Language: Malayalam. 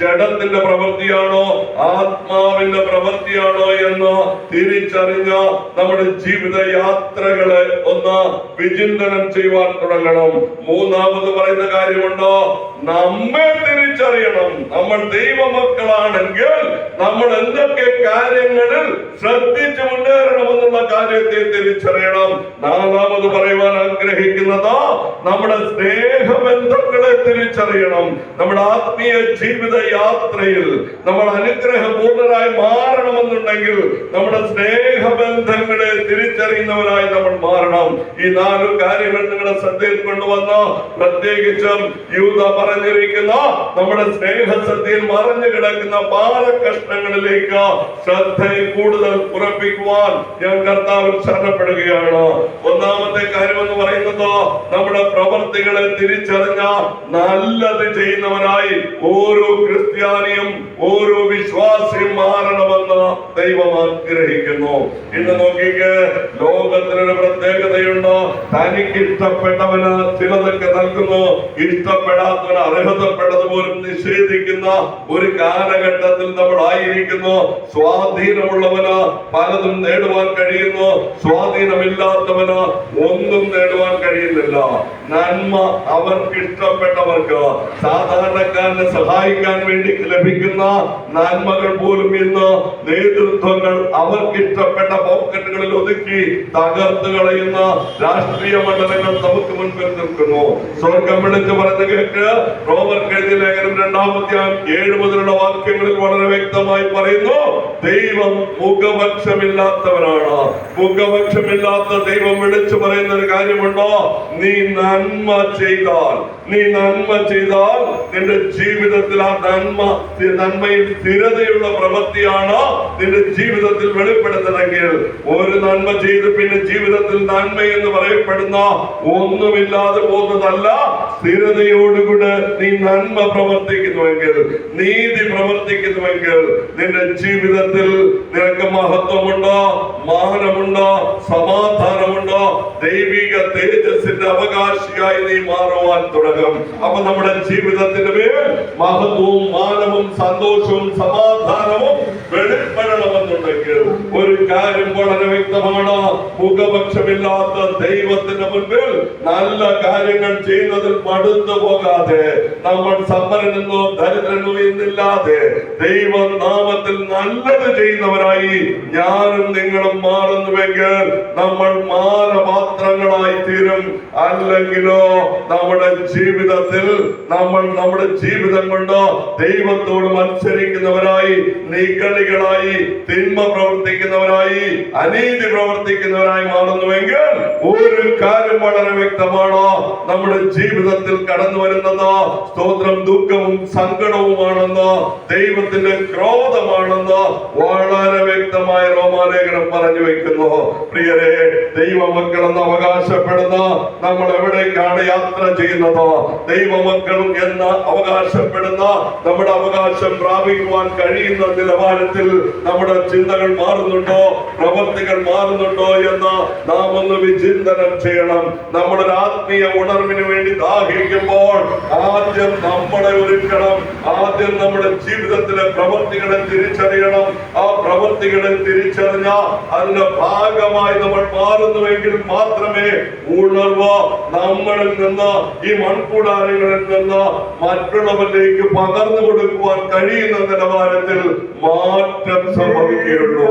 ജഡത്തിന്റെ പ്രവൃത്തിയാണോ ആത്മാവിന്റെ പ്രവൃത്തിയാണോ എന്ന് തിരിച്ചറിഞ്ഞ നമ്മുടെ ജീവിത യാത്രകളെ ഒന്ന് വിചിന്തനം ചെയ്യുവാൻ തുടങ്ങണം. മൂന്നാമത് പറയുന്ന കാര്യമുണ്ടോ? നമ്മെ തിരിച്ചറിയണം നമ്മൾ ദൈവമക്കളാണെങ്കിൽ നമ്മൾ എന്തൊക്കെ കാര്യങ്ങളിൽ ശ്രദ്ധിച്ച് മുന്നേറണമെന്നുള്ള കാര്യത്തെ തിരിച്ചറിയണം. നാലാമത് പറയുവാൻ ആഗ്രഹിക്കുന്നത് നമ്മുടെ സ്നേഹബന്ധങ്ങളെ തിരിച്ചറിയണം. നമ്മുടെ ആത്മീയ ജീവിത യാത്രയിൽ നമ്മൾ അനുഗ്രഹപൂർണരായി മാറണമെന്നുണ്ടെങ്കിൽ നമ്മുടെ സ്നേഹബന്ധങ്ങളെ തിരിച്ചറിയുന്നവരായി നമ്മൾ മാറണം. ഈ നാല് കാര്യങ്ങൾ നിങ്ങളുടെ ശ്രദ്ധയിൽ കൊണ്ടുവന്ന് പ്രത്യേകിച്ചും യൂത പറഞ്ഞിരിക്കുന്ന നമ്മുടെ സ്നേഹസദ്യയിൽ മറഞ്ഞു കിടക്കുന്ന ബാലകഷ്ണങ്ങളിലേക്ക് ശ്രദ്ധയെ കൂടുതൽ ഉറപ്പിക്കുവാൻ ഞാൻ കർത്താവിൽ ശരണപ്പെടുകയാണ്. ഒന്നാമത്തെ കാര്യം എന്ന് പറയുന്നത് നമ്മുടെ പ്രവർത്തികളെ തിരിച്ചറിഞ്ഞ നല്ലത് ചെയ്യുന്നവനായി ഓരോ ക്രിസ്ത്യാനിയും ഓരോ വിശ്വാസിയും മാറണമെന്ന് ദൈവം ആഗ്രഹിക്കുന്നു. ഇന്ന് നോക്കിക്ക് ലോകത്തിനൊരു പ്രത്യേകതയുണ്ട് തനിക്ക് ഇഷ്ടപ്പെട്ടവന് ചിലതൊക്കെ നൽകുന്നു. ഇഷ്ടപ്പെടാത്തവന് അർഹതപ്പെട്ടത് പോലും നിഷേധിക്കുന്ന ഒരു കാലഘട്ടത്തിൽ നമ്മൾ ആയിരിക്കുന്നു സ്വാധീനമുള്ളവന് പലതും നേടുവാൻ കഴിയുന്നു. സ്വാധീനമില്ലാത്തവന് ഒന്നും നേടുവാൻ കഴിയുന്നില്ല. നന്മ അവർക്ക് ഇഷ്ടപ്പെട്ടവർക്ക് സാധാരണക്കാരനെ സഹായിക്കാൻ വേണ്ടി ലഭിക്കുന്ന നന്മകൾ പോലും ഇന്ന് നേതൃത്വങ്ങൾ അവർക്ക് ഇഷ്ടപ്പെട്ട പോക്കറ്റുകളിൽ ഒതുക്കി തകർത്ത് കളയുന്ന രാഷ്ട്രീയ മണ്ഡലങ്ങൾ നമുക്ക് മുൻപിൽ നിൽക്കുന്നു സ്വർഗം വിളിച്ചു പറഞ്ഞ കേട്ട് റോമർ എഴുതിയ ലേഖനം രണ്ടാമത്തെ ഏഴ് മുതലുള്ള വാക്യങ്ങളിൽ വളരെ വ്യക്തമായി പറയുന്നു ദൈവം മുഖപക്ഷമില്ലാത്തവനാണ്. മുഖപക്ഷമില്ലാത്ത ദൈവം വിളിച്ചു പറയുന്ന ഒരു കാര്യമുണ്ടോ? നീ നന്മ ചെയ്താൽ. നീ നന്മ ചെയ്താൽ നിന്റെ ജീവിതത്തിൽ ആ നന്മ നന്മയിൽ സ്ഥിരതയുള്ള പ്രവൃത്തിയാണ് നിന്റെ ജീവിതത്തിൽ വെളിപ്പെടുത്തണമെങ്കിൽ. ഒരു നന്മ ചെയ്ത് പിന്നെ ജീവിതത്തിൽ നന്മ എന്ന് പറയപ്പെടുന്ന ഒന്നുമില്ലാതെ പോകുന്നതല്ല. സ്ഥിരതയോടുകൂടെ നീ നന്മ പ്രവർത്തിക്കുന്നുവെങ്കിൽ നീതി പ്രവർത്തിക്കുന്നുവെങ്കിൽ നിന്റെ ജീവിതത്തിൽ നിനക്ക് മഹത്വമുണ്ടോ? മാനമുണ്ടോ? സമാധാനമുണ്ടോ? ദൈവിക തേജസ്സിന്റെ അവകാശിയായി നീ മാറുവാൻ തുടങ്ങും. അപ്പൊ നമ്മുടെ ജീവിതത്തിന്റെ മേൽ മഹത്വവും മാനവും സന്തോഷവും സമാധാനവും വെളിപ്പെടണമെന്നുണ്ടെങ്കിൽ ഒരു കാര്യം വളരെ വ്യക്തമാണ് മുഖപക്ഷമില്ലാത്ത ദൈവത്തിന്റെ മുൻപിൽ നല്ല കാര്യങ്ങൾ ചെയ്യുന്നതിൽ മടുത്തു പോകാതെ നമ്മൾ സമ്പന്നനെന്നോ ദരിദ്രനോ എന്നില്ലാതെ ദൈവ നാമത്തിൽ നല്ലത് ചെയ്യുന്നവരായി ഞാനും നിങ്ങളും മാറുന്നുവെങ്കിൽ നമ്മൾ മാനപാത്രങ്ങളായി തീരും. അല്ലെങ്കിലോ നമ്മുടെ ജീവിതത്തിൽ നമ്മൾ നമ്മുടെ ജീവിതം കൊണ്ട് ദൈവത്തോട് മത്സരിക്കുന്നവരായി നീക്കളികളായി തിന്മ പ്രവർത്തിക്കുന്നവരായി അനീതി പ്രവർത്തിക്കുന്നവരായി മാറുന്നുവെങ്കിൽ ഒരു കാര്യം വളരെ വ്യക്തമാണോ? നമ്മുടെ ജീവിതത്തിൽ കടന്നു വരുന്നത് സ്തോത്രം ദുഃഖവും സങ്കടവുമാണെന്ന് ദൈവത്തിന്റെ ക്രോധമാണെന്ന് വളരെ വ്യക്തമായ റോമാലേഖനം പറഞ്ഞു വെക്കുന്നു. പ്രിയരെ ദൈവമക്കൾ എന്ന് അവകാശപ്പെടുന്ന നമ്മൾ എവിടേക്കാണ് യാത്ര ചെയ്യുന്നത്? ദൈവമക്കൾ എന്ന് അവകാശപ്പെടുന്ന നമ്മുടെ അവകാശം പ്രാപിക്കുവാൻ കഴിയുന്ന നിലവാരത്തിൽ നമ്മുടെ ചിന്തകൾ മാറുന്നുണ്ടോ? പ്രവൃത്തികൾ മാറുന്നുണ്ടോ എന്ന് നാം ഒന്ന് വിചിന്തനം ചെയ്യണം. നമ്മുടെ ആത്മീയ ഉണർവിന് വേണ്ടി ദാഹിക്കുമ്പോൾ ആദ്യം നമ്മളെ ഒരുക്കണം. ആദ്യം നമ്മുടെ ജീവിതത്തിലെ പ്രവൃത്തികളെ തിരിച്ചറിയണം. ആ പ്രവൃത്തികളെ തിരിച്ചറിഞ്ഞ അതിന്റെ ഭാഗമായി നമ്മൾ മാറുന്നുവെങ്കിൽ മാത്രമേ ഉണർവ് നമ്മളിൽ നിന്ന് ഈ മൺകൂടാരങ്ങളിൽ നിന്ന് മറ്റുള്ളവരിലേക്ക് പകർന്നു കൊടുക്കുവാൻ കഴിയുന്ന നിലവാരത്തിൽ മാറ്റം സംഭവിക്കുകയുള്ളൂ.